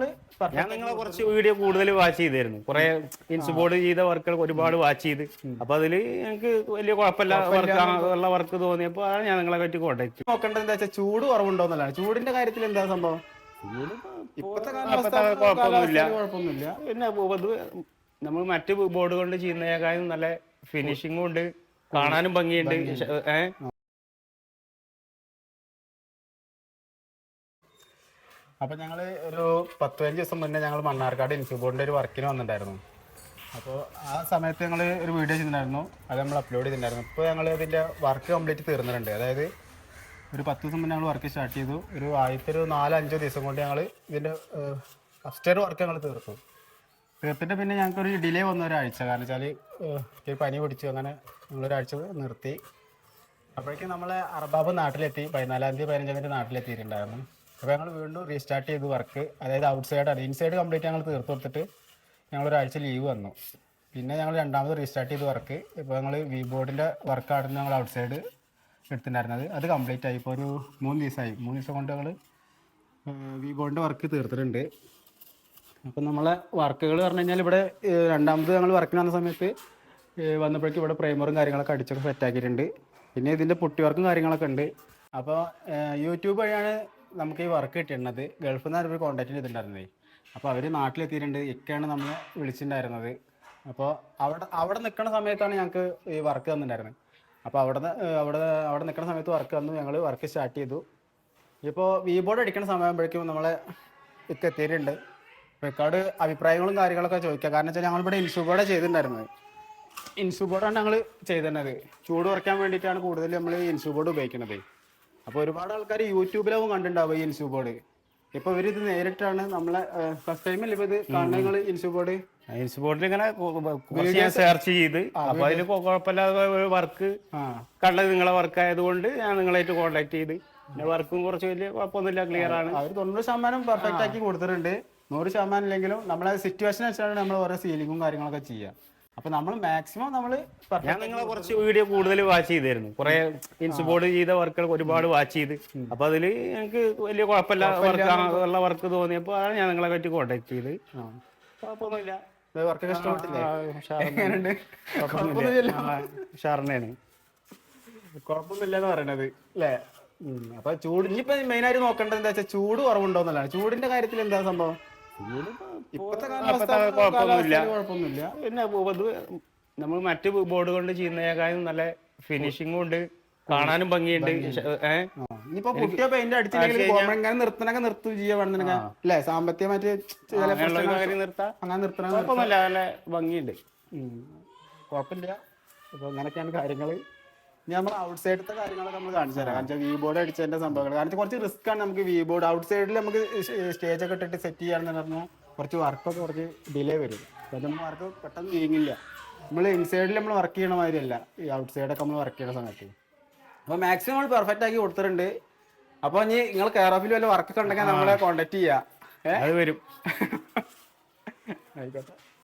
നമ്മൾ ഞാൻ നിങ്ങളെ കുറച്ച് വീഡിയോ കൂടുതൽ വാച്ച് ചെയ്തായിരുന്നു കുറെ ഇൻസുബോർഡ് ചെയ്ത വർക്കുകൾ ഒരുപാട് വാച്ച് ചെയ്ത്. അപ്പൊ അതിൽ എനിക്ക് വലിയ കുഴപ്പമില്ല വർക്ക് ഉള്ള വർക്ക് തോന്നിയപ്പോ അതാണ് ഞാൻ നിങ്ങളെ പറ്റി കോണ്ടാക്ട് നോക്കേണ്ടത് എന്താ വെച്ചാൽ ചൂട് കുറവുണ്ടോന്നല്ലാണ് ചൂടിന്റെ കാര്യത്തിൽ എന്താ സംഭവം? കുഴപ്പമൊന്നുമില്ല. പിന്നെ പൊതുവെ നമ്മൾ മറ്റു ബോർഡ് കൊണ്ട് ചെയ്യുന്നതിനേക്കാളും നല്ല ഫിനിഷിംഗും ഉണ്ട്. കാണാനും ഭംഗിയുണ്ട്. ഏഹ് അപ്പൊ ഞങ്ങൾ ഒരു പത്ത് പതിനഞ്ച് ദിവസം മുന്നേ ഞങ്ങൾ മണ്ണാർക്കാട് ഇൻസ്റ്റിറ്റ്യൂട്ടിന്റെ ഒരു വർക്കിന് വന്നിട്ടുണ്ടായിരുന്നു. അപ്പോൾ ആ സമയത്ത് ഞങ്ങൾ ഒരു വീഡിയോ ചെയ്തിട്ടുണ്ടായിരുന്നു. അത് നമ്മൾ അപ്ലോഡ് ചെയ്തിട്ടുണ്ടായിരുന്നു. ഇപ്പോൾ ഞങ്ങൾ അതിന്റെ വർക്ക് കംപ്ലീറ്റ് തീർന്നിട്ടുണ്ട്. അതായത് ഒരു പത്ത് ദിവസം മുന്നേ ഞങ്ങൾ വർക്ക് സ്റ്റാർട്ട് ചെയ്തു. ഒരു ആദ്യത്തെ ഒരു നാലഞ്ചോ ദിവസം കൊണ്ട് ഞങ്ങൾ ഇതിന്റെ ഇയർ വർക്ക് ഞങ്ങൾ തീർത്തു. തീർത്തിട്ട് പിന്നെ ഞങ്ങൾക്ക് ഒരു ഡിലേ വന്ന ഒരാഴ്ച. കാരണം വെച്ചാൽ ഒരു പനി പിടിച്ചു. അങ്ങനെ ഞങ്ങളൊരാഴ്ച നിർത്തി. അപ്പോഴേക്കും നമ്മളെ അറബാബ് നാട്ടിലെത്തി. പതിനാലാം തീയതി പതിനഞ്ചാം തീയതി നാട്ടിലെത്തിയിട്ടുണ്ടായിരുന്നു. അപ്പോൾ ഞങ്ങൾ വീണ്ടും റീസ്റ്റാർട്ട് ചെയ്ത് വർക്ക് അതായത് ഔട്ട് സൈഡാണ് ഇൻസൈഡ് കംപ്ലീറ്റ് ഞങ്ങൾ തീർത്ത് കൊടുത്തിട്ട് ഞങ്ങൾ ഒരാഴ്ച ലീവ് വന്നു. പിന്നെ ഞങ്ങൾ രണ്ടാമത് റീസ്റ്റാർട്ട് ചെയ്ത് വർക്ക് ഇപ്പോൾ ഞങ്ങൾ വി ബോർഡിന്റെ വർക്കായിരുന്നു ഞങ്ങൾ ഔട്ട് സൈഡ് എടുത്തിട്ടുണ്ടായിരുന്നത്. അത് കംപ്ലീറ്റ് ആയി. ഇപ്പോൾ ഒരു മൂന്ന് ദിവസമായി. മൂന്ന് ദിവസം കൊണ്ട് ഞങ്ങൾ വി ബോർഡിന്റെ വർക്ക് തീർത്തിട്ടുണ്ട്. അപ്പം നമ്മളെ വർക്കുകൾ പറഞ്ഞു കഴിഞ്ഞാൽ ഇവിടെ രണ്ടാമത് ഞങ്ങൾ വർക്കിന് വന്ന സമയത്ത് വന്നപ്പോഴേക്കും ഇവിടെ പ്രൈമറും കാര്യങ്ങളൊക്കെ അടിച്ചൊക്കെ സെറ്റാക്കിയിട്ടുണ്ട് പിന്നെ ഇതിന്റെ പുട്ടി വർക്കും കാര്യങ്ങളൊക്കെ ഉണ്ട്. അപ്പോൾ യൂട്യൂബ് വഴിയാണ് നമുക്ക് ഈ വർക്ക് കിട്ടിയിരുന്നത്. ഗൾഫിൽ നിന്നാണ് ഇവർ കോൺടാക്ട് ചെയ്തിട്ടുണ്ടായിരുന്നത് അപ്പോൾ അവർ നാട്ടിലെത്തിയിട്ടുണ്ട്. ഇക്കയാണ് നമ്മൾ വിളിച്ചിട്ടുണ്ടായിരുന്നത്. അപ്പോൾ അവിടെ അവിടെ നിൽക്കുന്ന സമയത്താണ് ഞങ്ങൾക്ക് ഈ വർക്ക് തന്നിട്ടുണ്ടായിരുന്നത്. അപ്പോൾ അവിടെ അവിടെ അവിടെ നിൽക്കുന്ന സമയത്ത് വർക്ക് തന്നു. ഞങ്ങൾ വർക്ക് സ്റ്റാർട്ട് ചെയ്തു. ഇപ്പോൾ വി ബോർഡ് അടിക്കുന്ന സമയമാകുമ്പോഴേക്കും നമ്മൾ ഇക്ക എത്തിയിട്ടുണ്ട്. റെക്കോർഡ് അഭിപ്രായങ്ങളും കാര്യങ്ങളൊക്കെ ചോദിക്കാം. കാരണം വെച്ചാൽ ഞങ്ങളിവിടെ ഇൻസുബോർഡ് ചെയ്തിട്ടുണ്ടായിരുന്നത്. ഇൻസുബോർഡാണ് ഞങ്ങൾ ചെയ്തിരുന്നത് ചൂട് കുറയ്ക്കാൻ വേണ്ടിയിട്ടാണ് കൂടുതൽ നമ്മൾ ഇൻസുബോർഡ് ഉപയോഗിക്കുന്നത് അപ്പോൾ ഒരുപാട് ആൾക്കാർ യൂട്യൂബിലാവും കണ്ടിട്ടുണ്ടാവും ഈ ഇൻസുബോർഡ് ബോർഡ്. ഇപ്പൊ ഇവരിത് നേരിട്ടാണ് നമ്മളെ ഫസ്റ്റ് ടൈമല്ലേ ഇപ്പൊ ഇത് കാണുന്നത് ഇൻസുബോർഡ് ഇൻസുബോർഡിൽ ഇങ്ങനെ സെർച്ച് ചെയ്ത്. അപ്പൊ അതിൽ കുഴപ്പമില്ലാതെ വർക്ക് കണ്ടത് നിങ്ങളെ വർക്ക് ആയതുകൊണ്ട് ഞാൻ നിങ്ങളായിട്ട് കോണ്ടാക്ട് ചെയ്ത്. വർക്കും കുറച്ച് വലിയ കുഴപ്പമൊന്നുമില്ല ക്ലിയർ ആണ്. അവർ തൊണ്ണൂറ് ശതമാനം പെർഫെക്റ്റ് ആക്കി കൊടുത്തിട്ടുണ്ട്. നൂറ് ശതമാനം ഇല്ലെങ്കിലും നമ്മളെ സിറ്റുവേഷൻ വെച്ചാണ് നമ്മൾ ഓരോ സീലിങ്ങും കാര്യങ്ങളൊക്കെ ചെയ്യുക അപ്പൊ നമ്മൾ മാക്സിമം നമ്മൾ ഞാൻ നിങ്ങളെ കുറച്ച് വീഡിയോ കൂടുതൽ വാച്ച് ചെയ്തായിരുന്നു കുറെ ഇൻസുബോർഡ് ചെയ്ത വർക്കുകൾ ഒരുപാട് വാച്ച് ചെയ്ത്. അപ്പൊ അതിൽ എനിക്ക് വലിയ കുഴപ്പമില്ല. വർക്ക് ഉള്ള വർക്ക് തോന്നിയപ്പോ അതാണ് ഞാൻ നിങ്ങളെ പറ്റി കോണ്ടാക്ട് ചെയ്ത്. കുഴപ്പമൊന്നുമില്ല. ആ, ഉഷാറാണ്. എങ്ങനെയുണ്ട്? കുഴപ്പമൊന്നുമില്ല. എന്ന് പറയണത് അല്ലേ അപ്പൊ ചൂട് ഇനിയിപ്പോ മെയിൻ ആയിട്ട് നോക്കേണ്ടത് എന്താ വെച്ചാൽ ചൂട് കുറവുണ്ടോന്നല്ലാണ് ചൂടിന്റെ കാര്യത്തിൽ എന്താ സംഭവം? കുഴപ്പമൊന്നുമില്ല. പിന്നെ പൊതുവെ നമ്മൾ മറ്റു ബോർഡ് കൊണ്ട് ചെയ്യുന്നതിനേക്കാളും നല്ല ഫിനിഷിംഗും ഉണ്ട്. കാണാനും ഭംഗിയുണ്ട്. ഇനിയിപ്പോ കുട്ടിയോ പെയിന്റ് അടിച്ചില്ലെങ്കിൽ നിർത്തണൊക്കെ നിർത്തും ചെയ്യാ വേണമെന്നുണ്ടെങ്കിൽ അല്ലേ സാമ്പത്തികമായിട്ട് അങ്ങനെ നിർത്തണ കുഴപ്പമൊന്നുമില്ല. നല്ല ഭംഗിയുണ്ട്. കുഴപ്പമില്ല. അപ്പൊ അങ്ങനെയൊക്കെയാണ് കാര്യങ്ങൾ ഇനി നമ്മൾ ഔട്ട് സൈഡത്തെ കാര്യങ്ങളൊക്കെ നമ്മൾ കാണിച്ചു തരാം. കാരണം വി ബോർഡ് അടിച്ചതിന്റെ സംഭവങ്ങൾ കാരണം കുറച്ച് റിസ്ക് ആണ് നമുക്ക് വി ബോർഡ് ഔട്ട് സൈഡിൽ നമുക്ക് സ്റ്റേജ് ഒക്കെ ഇട്ടിട്ട് സെറ്റ് ചെയ്യാന്ന് പറഞ്ഞാൽ കുറച്ച് വർക്കൊക്കെ കുറച്ച് ഡിലേ വരും. കാരണം വർക്ക് പെട്ടെന്ന് നീങ്ങില്ല. നമ്മൾ ഇൻസൈഡിൽ നമ്മൾ വർക്ക് ചെയ്യണ മാതിരിയല്ല. ഈ ഔട്ട് സൈഡൊക്കെ നമ്മൾ വർക്ക് ചെയ്യുന്ന സമയത്ത്. അപ്പോൾ മാക്സിമം നമ്മൾ പെർഫെക്റ്റ് ആക്കി കൊടുത്തിട്ടുണ്ട്. അപ്പോൾ ഇനി നിങ്ങൾ കെയർ ഓഫിൽ വല്ല വർക്ക് ഉണ്ടെങ്കിൽ നമ്മളെ കോൺടാക്ട് ചെയ്യാം. അത് വരും. ആയിക്കോട്ടെ.